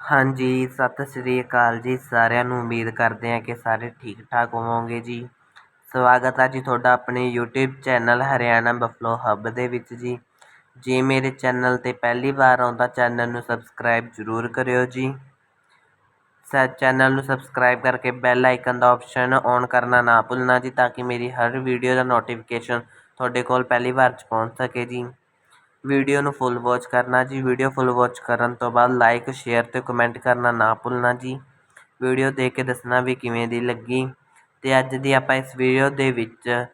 ਹਾਂਜੀ, ਸਤਿ ਸ੍ਰੀ ਅਕਾਲ ਜੀ ਸਾਰਿਆਂ ਨੂੰ। ਉਮੀਦ ਕਰਦੇ ਹਾਂ ਕਿ ਸਾਰੇ ਠੀਕ ਠਾਕ ਹੋਵੋਗੇ ਜੀ। ਸਵਾਗਤ ਹੈ ਜੀ ਤੁਹਾਡਾ ਆਪਣੇ YouTube channel Haryana buffalo hub ਦੇ ਵਿੱਚ ਜੀ। ਜੇ ਮੇਰੇ ਚੈਨਲ ਤੇ ਪਹਿਲੀ ਵਾਰ ਆਉਂਦਾ, ਚੈਨਲ ਨੂੰ ਸਬਸਕ੍ਰਾਈਬ ਜ਼ਰੂਰ ਕਰਿਓ ਜੀ। ਸਾ, ਚੈਨਲ ਨੂੰ ਸਬਸਕ੍ਰਾਈਬ ਕਰਕੇ ਬੈਲ ਆਈਕਨ ਦਾ ਆਪਸ਼ਨ ਔਨ ਕਰਨਾ ਨਾ ਭੁੱਲਣਾ ਜੀ, ਤਾਂ ਕਿ ਮੇਰੀ ਹਰ ਵੀਡੀਓ ਦਾ ਨੋਟੀਫਿਕੇਸ਼ਨ ਤੁਹਾਡੇ ਕੋਲ ਪਹਿਲੀ ਵਾਰ ਚ ਪਹੁੰਚ ਸਕੇ ਜੀ। ਵੀਡੀਓ ਨੂੰ ਫੁੱਲ ਵੋਚ ਕਰਨਾ ਜੀ। ਵੀਡੀਓ ਫੁੱਲ ਵੋਚ ਕਰਨ ਤੋਂ ਬਾਅਦ ਲਾਈਕ ਸ਼ੇਅਰ ਅਤੇ ਕਮੈਂਟ ਕਰਨਾ ਨਾ ਭੁੱਲਣਾ ਜੀ। ਵੀਡੀਓ ਦੇਖ ਕੇ ਦੱਸਣਾ ਵੀ ਕਿਵੇਂ ਦੀ ਲੱਗੀ। ਅਤੇ ਅੱਜ ਦੀ ਆਪਾਂ ਇਸ ਵੀਡੀਓ ਦੇ ਵਿੱਚ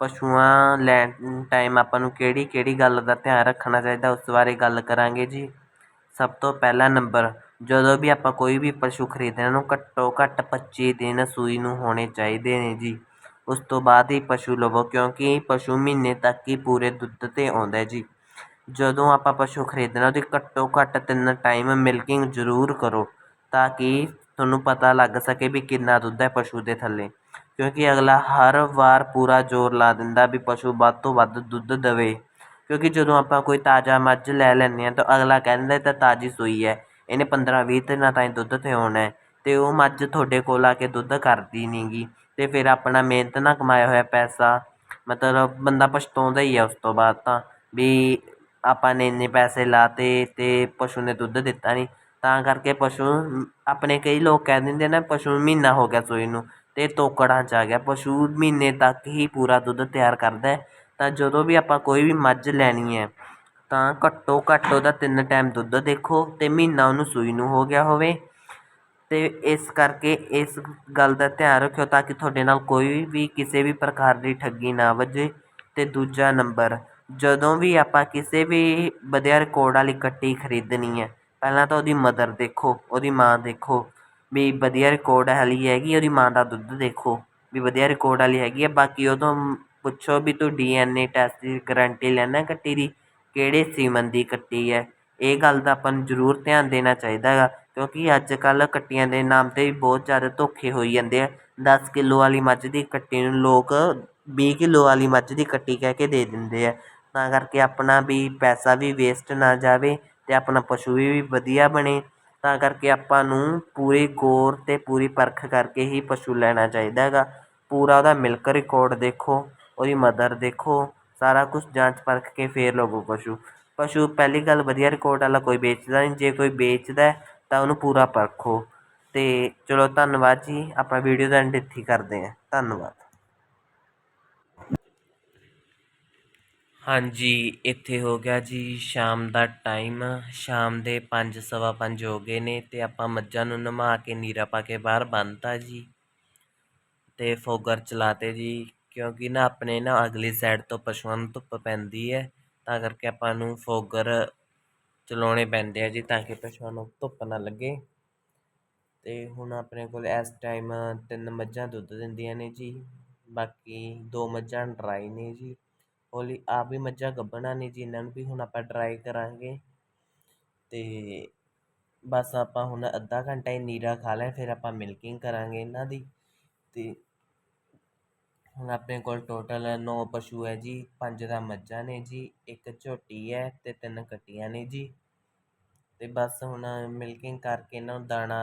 ਪਸ਼ੂਆਂ ਲੈਣ ਟਾਈਮ ਆਪਾਂ ਨੂੰ ਕਿਹੜੀ ਕਿਹੜੀ ਗੱਲ ਦਾ ਧਿਆਨ ਰੱਖਣਾ ਚਾਹੀਦਾ, ਉਸ ਬਾਰੇ ਗੱਲ ਕਰਾਂਗੇ ਜੀ। ਸਭ ਤੋਂ ਪਹਿਲਾ ਨੰਬਰ ਜਦੋਂ ਵੀ ਆਪਾਂ ਕੋਈ ਵੀ ਪਸ਼ੂ ਖਰੀਦਣਾ ਨੂੰ ਘੱਟੋ ਘੱਟ 25 ਦਿਨ ਸੂਈ ਨੂੰ ਹੋਣੇ ਚਾਹੀਦੇ ਨੇ ਜੀ। ਉਸ ਤੋਂ ਬਾਅਦ ਹੀ ਪਸ਼ੂ ਲਵੋ, ਕਿਉਂਕਿ ਪਸ਼ੂ ਮਹੀਨੇ ਤੱਕ ਹੀ ਪੂਰੇ ਦੁੱਧ 'ਤੇ ਆਉਂਦਾ ਜੀ। ਜਦੋਂ ਆਪਾਂ ਪਸ਼ੂ ਖਰੀਦਣਾ, ਉਹਦੀ ਘੱਟੋ ਘੱਟ ਤਿੰਨ ਟਾਈਮ ਮਿਲਕਿੰਗ ਜ਼ਰੂਰ ਕਰੋ, ਤਾਂ ਕਿ ਤੁਹਾਨੂੰ ਪਤਾ ਲੱਗ ਸਕੇ ਵੀ ਕਿੰਨਾ ਦੁੱਧ ਹੈ ਪਸ਼ੂ ਦੇ ਥੱਲੇ। ਕਿਉਂਕਿ ਅਗਲਾ ਹਰ ਵਾਰ ਪੂਰਾ ਜ਼ੋਰ ਲਾ ਦਿੰਦਾ ਵੀ ਪਸ਼ੂ ਵੱਧ ਤੋਂ ਵੱਧ ਦੁੱਧ ਦੇਵੇ। ਕਿਉਂਕਿ ਜਦੋਂ ਆਪਾਂ ਕੋਈ ਤਾਜ਼ਾ ਮੱਝ ਲੈ ਲੈਂਦੇ ਹਾਂ, ਤਾਂ ਅਗਲਾ ਕਹਿੰਦਾ ਤਾਂ ਤਾਜ਼ੀ ਸੂਈ ਹੈ, ਇਹਨੇ 15 20 ਦਿਨਾਂ ਤਾਈਂ ਦੁੱਧ ਤੇ ਆਉਣਾ ਅਤੇ ਉਹ ਮੱਝ ਤੁਹਾਡੇ ਕੋਲ ਆ ਕੇ ਦੁੱਧ ਕਰਦੀ ਨਹੀਂ ਗੀ ਅਤੇ ਫਿਰ ਆਪਣਾ ਮਿਹਨਤ ਨਾਲ ਕਮਾਇਆ ਹੋਇਆ ਪੈਸਾ, ਮਤਲਬ ਬੰਦਾ ਪਛਤਾਉਂਦਾ ਹੀ ਹੈ ਉਸ ਤੋਂ ਬਾਅਦ ਤਾਂ, ਵੀ ਆਪਾਂ ਨੇ ਇੰਨੇ ਪੈਸੇ ਲਾਤੇ ਅਤੇ ਪਸ਼ੂ ਨੇ ਦੁੱਧ ਦਿੱਤਾ ਨਹੀਂ ਤਾਂ ਕਰਕੇ ਪਸ਼ੂ ਆਪਣੇ ਕਈ ਲੋਕ ਕਹਿ ਦਿੰਦੇ ਨਾ, ਪਸ਼ੂ ਮਹੀਨਾ ਹੋ ਗਿਆ ਸੂਈ ਨੂੰ ਅਤੇ ਤੋਕੜਾਂ 'ਚ ਆ ਗਿਆ। ਪਸ਼ੂ ਮਹੀਨੇ ਤੱਕ ਹੀ ਪੂਰਾ ਦੁੱਧ ਤਿਆਰ ਕਰਦਾ ਤਾਂ ਜਦੋਂ ਵੀ ਆਪਾਂ ਕੋਈ ਵੀ ਮੱਝ ਲੈਣੀ ਹੈ, ਤਾਂ ਘੱਟੋ ਘੱਟ ਉਹਦਾ ਤਿੰਨ ਟਾਈਮ ਦੁੱਧ ਦੇਖੋ ਅਤੇ ਮਹੀਨਾ ਉਹਨੂੰ ਸੂਈ ਨੂੰ ਹੋ ਗਿਆ ਹੋਵੇ। ਅਤੇ ਇਸ ਕਰਕੇ ਇਸ ਗੱਲ ਦਾ ਧਿਆਨ ਰੱਖਿਓ ਤਾਂ ਕਿ ਤੁਹਾਡੇ ਨਾਲ ਕੋਈ ਵੀ ਕਿਸੇ ਵੀ ਪ੍ਰਕਾਰ ਦੀ ਠੱਗੀ ਨਾ ਵੱਜੇ। ਅਤੇ ਦੂਜਾ ਨੰਬਰ ਜਦੋਂ ਵੀ ਆਪਾਂ ਕਿਸੇ ਵੀ ਵਧੀਆ ਰਿਕਾਰਡ ਵਾਲੀ ਕੱਟੀ ਖਰੀਦਣੀ ਹੈ, ਪਹਿਲਾਂ ਤਾਂ ਉਹਦੀ ਮਦਰ ਦੇਖੋ, ਉਹਦੀ ਮਾਂ ਦੇਖੋ, ਵੀ ਵਧੀਆ ਰਿਕਾਰਡ ਵਾਲੀ ਹੈਗੀ, ਉਹਦੀ ਮਾਂ ਦਾ ਦੁੱਧ ਦੇਖੋ, ਵੀ ਵਧੀਆ ਰਿਕਾਰਡ ਵਾਲੀ ਹੈਗੀ ਹੈ। ਬਾਕੀ ਉਹ ਤੋਂ ਪੁੱਛੋ ਵੀ ਤੂੰ ਡੀ ਐਨ ਏ ਟੈਸਟ ਦੀ ਗਰੰਟੀ ਲੈਂਦਾ ਕੱਟੀ ਦੀ, ਕਿਹੜੇ ਸੀਮਨ ਦੀ ਕੱਟੀ ਹੈ? ਇਹ ਗੱਲ ਦਾ ਆਪਾਂ ਨੂੰ ਜ਼ਰੂਰ ਧਿਆਨ ਦੇਣਾ ਚਾਹੀਦਾ ਹੈਗਾ, ਕਿਉਂਕਿ ਅੱਜ ਕੱਲ੍ਹ ਕੱਟੀਆਂ ਦੇ ਨਾਮ 'ਤੇ ਬਹੁਤ ਜ਼ਿਆਦਾ ਧੋਖੇ ਹੋਈ ਜਾਂਦੇ ਆ। ਦਸ ਕਿੱਲੋ ਵਾਲੀ ਮੱਝ ਦੀ ਕੱਟੀ ਨੂੰ ਲੋਕ ਵੀਹ ਕਿੱਲੋ ਵਾਲੀ ਮੱਝ ਦੀ ਕੱਟੀ ਕਹਿ ਕੇ ਦੇ ਦਿੰਦੇ ਆ। ਤਾਂ ਕਰਕੇ ਆਪਣਾ ਵੀ ਪੈਸਾ ਵੀ ਵੇਸਟ ਨਾ ਜਾਵੇ ਅਤੇ ਆਪਣਾ ਪਸ਼ੂ ਵੀ ਵਧੀਆ ਬਣੇ। ਤਾਂ ਕਰਕੇ ਆਪਾਂ ਨੂੰ ਪੂਰੀ ਗੌਰ ਅਤੇ ਪੂਰੀ ਪਰਖ ਕਰਕੇ ਹੀ ਪਸ਼ੂ ਲੈਣਾ ਚਾਹੀਦਾ ਹੈਗਾ। ਪੂਰਾ ਉਹਦਾ ਮਿਲਕ ਰਿਕਾਰਡ ਦੇਖੋ, ਉਹਦੀ ਮਦਰ ਦੇਖੋ, ਸਾਰਾ ਕੁਛ ਜਾਂਚ ਪਰਖ ਕੇ ਫਿਰ ਲਵੋ ਪਸ਼ੂ। ਪਸ਼ੂ ਪਹਿਲੀ ਗੱਲ ਵਧੀਆ ਰਿਕਾਰਡ ਵਾਲਾ ਕੋਈ ਵੇਚਦਾ ਨਹੀਂ, ਜੇ ਕੋਈ ਵੇਚਦਾ ਤਾਂ ਉਹਨੂੰ ਪੂਰਾ ਪਰਖੋ। ਅਤੇ ਚਲੋ ਧੰਨਵਾਦ ਜੀ, ਆਪਾਂ ਵੀਡੀਓ ਦਾ ਐਂਡ ਇੱਥੇ ਹੀ ਕਰਦੇ ਹਾਂ। ਧੰਨਵਾਦ। ਹਾਂਜੀ, ਇੱਥੇ ਹੋ ਗਿਆ ਜੀ ਸ਼ਾਮ ਦਾ ਟਾਈਮ। ਸ਼ਾਮ ਦੇ ਪੰਜ, ਸਵਾ ਪੰਜ ਹੋ ਗਏ ਨੇ ਅਤੇ ਆਪਾਂ ਮੱਝਾਂ ਨੂੰ ਨਵਾ ਕੇ ਨੀਰਾ ਪਾ ਕੇ ਬਾਹਰ ਬੰਨ੍ਹਤਾ ਜੀ। ਅਤੇ ਫੋਗਰ ਚਲਾਤੇ ਜੀ, ਕਿਉਂਕਿ ਨਾ ਆਪਣੇ ਨਾ ਅਗਲੀ ਸਾਈਡ ਤੋਂ ਪਸ਼ੂਆਂ ਨੂੰ ਧੁੱਪ ਪੈਂਦੀ ਹੈ, ਤਾਂ ਕਰਕੇ ਆਪਾਂ ਨੂੰ ਫੋਗਰ ਚਲਾਉਣੇ ਪੈਂਦੇ ਆ ਜੀ ਤਾਂ ਕਿ ਪਸ਼ੂਆਂ ਨੂੰ ਧੁੱਪ ਨਾ ਲੱਗੇ। ਅਤੇ ਹੁਣ ਆਪਣੇ ਕੋਲ ਇਸ ਟਾਈਮ ਤਿੰਨ ਮੱਝਾਂ ਦੁੱਧ ਦਿੰਦੀਆਂ ਨੇ ਜੀ, ਬਾਕੀ ਦੋ ਮੱਝਾਂ ਡਰਾਈ ਨੇ ਜੀ। ਹੌਲੀ ਆਪ ਵੀ ਮੱਝਾਂ ਗੱਭਣਾ ਨੇ ਜੀ, ਇਹਨਾਂ ਨੂੰ ਵੀ ਹੁਣ ਆਪਾਂ ਡਰਾਈ ਕਰਾਂਗੇ। ਅਤੇ ਬਸ ਆਪਾਂ ਹੁਣ ਅੱਧਾ ਘੰਟਾ ਹੀ ਨੀਰਾ ਖਾ ਲਿਆ ਫਿਰ ਆਪਾਂ ਮਿਲਕਿੰਗ ਕਰਾਂਗੇ ਇਹਨਾਂ ਦੀ। ਅਤੇ ਹੁਣ ਆਪਣੇ ਕੋਲ ਟੋਟਲ ਨੌ ਪਸ਼ੂ ਹੈ ਜੀ, ਪੰਜ ਦਾ ਮੱਝਾਂ ਨੇ ਜੀ, ਇੱਕ ਝੋਟੀ ਹੈ ਅਤੇ ਤਿੰਨ ਕੱਟੀਆਂ ਨੇ ਜੀ। ਅਤੇ ਬਸ ਹੁਣ ਮਿਲਕਿੰਗ ਕਰਕੇ ਇਹਨਾਂ ਨੂੰ ਦਾਣਾ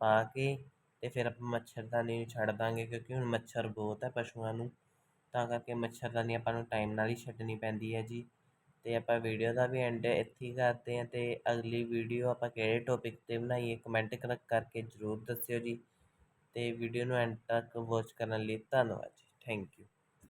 ਪਾ ਕੇ ਅਤੇ ਫਿਰ ਆਪਾਂ ਮੱਛਰਦਾਨੀ ਨੂੰ ਛੱਡ ਦਾਂਗੇ, ਕਿਉਂਕਿ ਹੁਣ ਮੱਛਰ ਬਹੁਤ ਹੈ ਪਸ਼ੂਆਂ ਨੂੰ। ਤਾਂ ਕਰਕੇ ਮੱਛਰਦਾਨੀ ਆਪਾਂ ਨੂੰ ਟਾਈਮ ਨਾਲ ਹੀ ਛੱਡਣੀ ਪੈਂਦੀ ਹੈ ਜੀ। ਅਤੇ ਆਪਾਂ ਵੀਡੀਓ ਦਾ ਵੀ ਐਂਡ ਇੱਥੇ ਹੀ ਕਰਦੇ ਹਾਂ ਅਤੇ ਅਗਲੀ ਵੀਡੀਓ ਆਪਾਂ ਕਿਹੜੇ ਟੋਪਿਕ 'ਤੇ ਬਣਾਈਏ ਕਮੈਂਟ ਕਰਕੇ ਜ਼ਰੂਰ ਦੱਸਿਓ ਜੀ। ਅਤੇ ਵੀਡੀਓ ਨੂੰ ਐਂਡ ਤੱਕ ਵੋਚ ਕਰਨ ਲਈ ਧੰਨਵਾਦ ਜੀ। Thank you